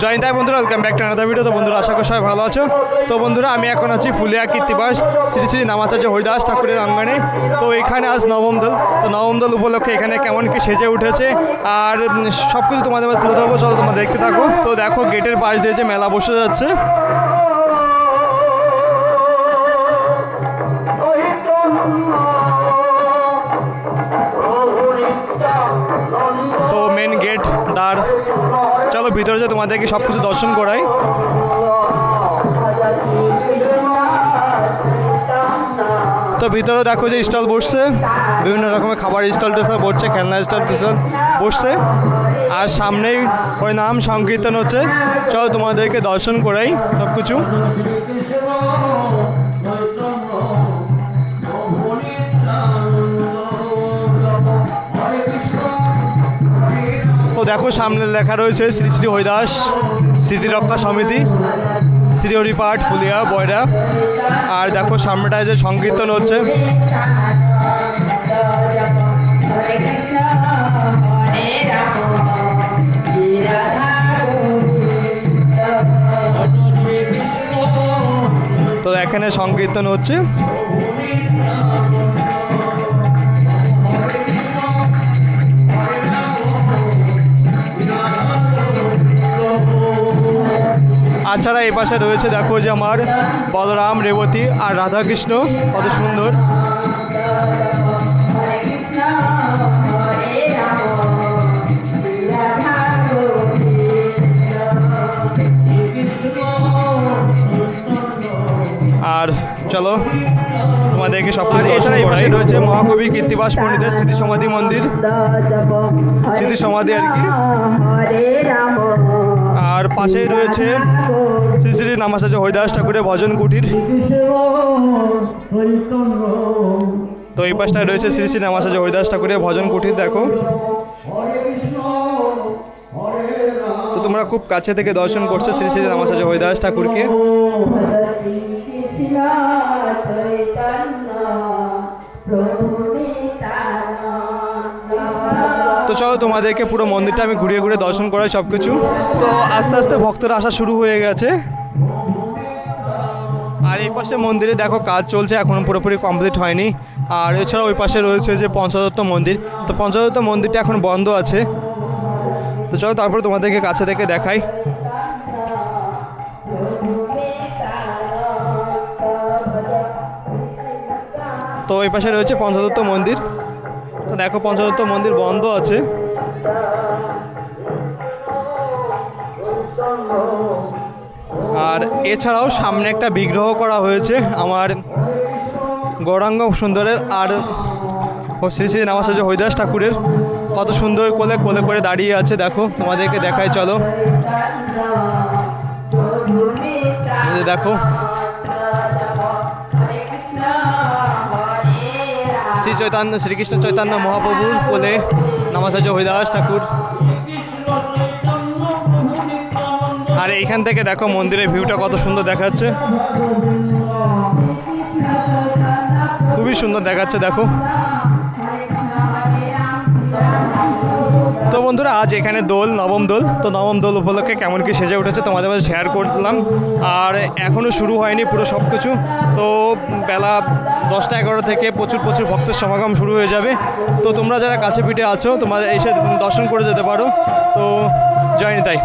জয় তাই বন্ধুরা welcome back to another video তো বন্ধুরা, আশা করি সবাই ভালো আছো। তো বন্ধুরা, আমি এখন আছি ফুলিয়া কীর্তিবাস শ্রী শ্রী নামাচার্য হরিদাস ঠাকুরের অঙ্গনে তো এখানে আজ নবম দল, তো নবম দল উপলক্ষে এখানে কেমন কি সেজে উঠেছে, আর সব কিছু তোমাদের তুলে ধরবো, চলো তোমরা দেখতে থাকো। তো দেখো, গেটের পাশ দিয়ে যে মেলা বসে যাচ্ছে। তো মেন গেট দ্বার। ভিতরে যে তোমাদেরকে সব কিছু দর্শন করাই। তো ভিতরে দেখো যে স্টল বসছে, বিভিন্ন রকমের খাবার স্টল টেস্টল বসছে, খেলনা স্টল টেস্টল বসছে। আর সামনেই ওই নাম সংকীর্তন হচ্ছে। চলো তোমাদেরকে দর্শন করাই সব কিছু দেখো, সামনে লেখা রয়েছে শ্রী শ্রী হরিদাস স্মৃতিরক্ষা সমিতি, শ্রী হরিপাঠ ফুলিয়া, বয়রা। আর দেখো সামনেটায় যে সংকীর্তন হচ্ছে। তো এখানে সংকীর্তন হচ্ছে। আছাড়া এই পাশে রয়েছে দেখো যে আমার বলরাম রেবতী আর রাধাকৃষ্ণ। কত সুন্দর। আর চলো তোমাদেরকে সব এছাড়া এই পাশে রয়েছে মহাকবি কীর্তিবাস পণ্ডিতের স্মৃতি সমাধি মন্দির। স্মৃতি সমাধি আর কি। পাশেই রয়েছে শ্রী শ্রী নামাচার্য হরিদাস ঠাকুরের ভজন কুটির। তো এই পাশটায় রয়েছে শ্রী শ্রী নামাচার্য হরিদাস ঠাকুরের ভজন কুটির, দেখো। তো তোমরা খুব কাছে থেকে দর্শন করছ শ্রী শ্রী নামাচার্য হরিদাস ঠাকুরকে। তো চলো তোমাদেরকে পুরো মন্দিরটা আমি ঘুরিয়ে ঘুরে দর্শন করাই সব কিছু তো আস্তে আস্তে ভক্তরা আসা শুরু হয়ে গেছে। আর এই পাশে মন্দিরে দেখো কাজ চলছে এখনও পুরোপুরি কমপ্লিট হয়নি। আর এছাড়া ওই পাশে রয়েছে যে পঞ্চদত্ত মন্দির। তো পঞ্চদত্ত মন্দিরটা এখন বন্ধ আছে। তো চলো তারপরে তোমাদেরকে কাছে থেকে দেখাই। তো ওই পাশে রয়েছে পঞ্চদত্ত মন্দির। দেখো পঞ্চদত্ত মন্দির বন্ধ আছে। আর এছাড়াও সামনে একটা বিগ্রহ করা হয়েছে আমার গৌরাঙ্গ সুন্দরের আর শ্রী শ্রী নামাচার্য হরিদাস ঠাকুরের। কত সুন্দর কোলে কোলে করে দাঁড়িয়ে আছে, দেখো, তোমাদেরকে দেখায় চলো। দেখো শ্রী চৈতন্য, শ্রীকৃষ্ণ চৈতন্য মহাপ্রভুর কোলে নামাচার্য হরিদাস ঠাকুর। আর এইখান থেকে দেখো মন্দিরের ভিউটা কত সুন্দর দেখাচ্ছে। খুবই সুন্দর দেখাচ্ছে, দেখো। বন্ধুরা, আজ এখানে দোল, নবম দোল। তো নবম দোল উপলক্ষে কেমন কি সেজে উঠেছে তোমাদের মাঝে শেয়ার করলাম। আর এখনও শুরু হয়নি পুরো সব কিছু তো বেলা দশটা এগারো থেকে প্রচুর প্রচুর ভক্তের সমাগম শুরু হয়ে যাবে। তো তোমরা যারা কাছে পিঠে আছো, তোমরা এসে দর্শন করে যেতে পারো। তো জয়নি তাই।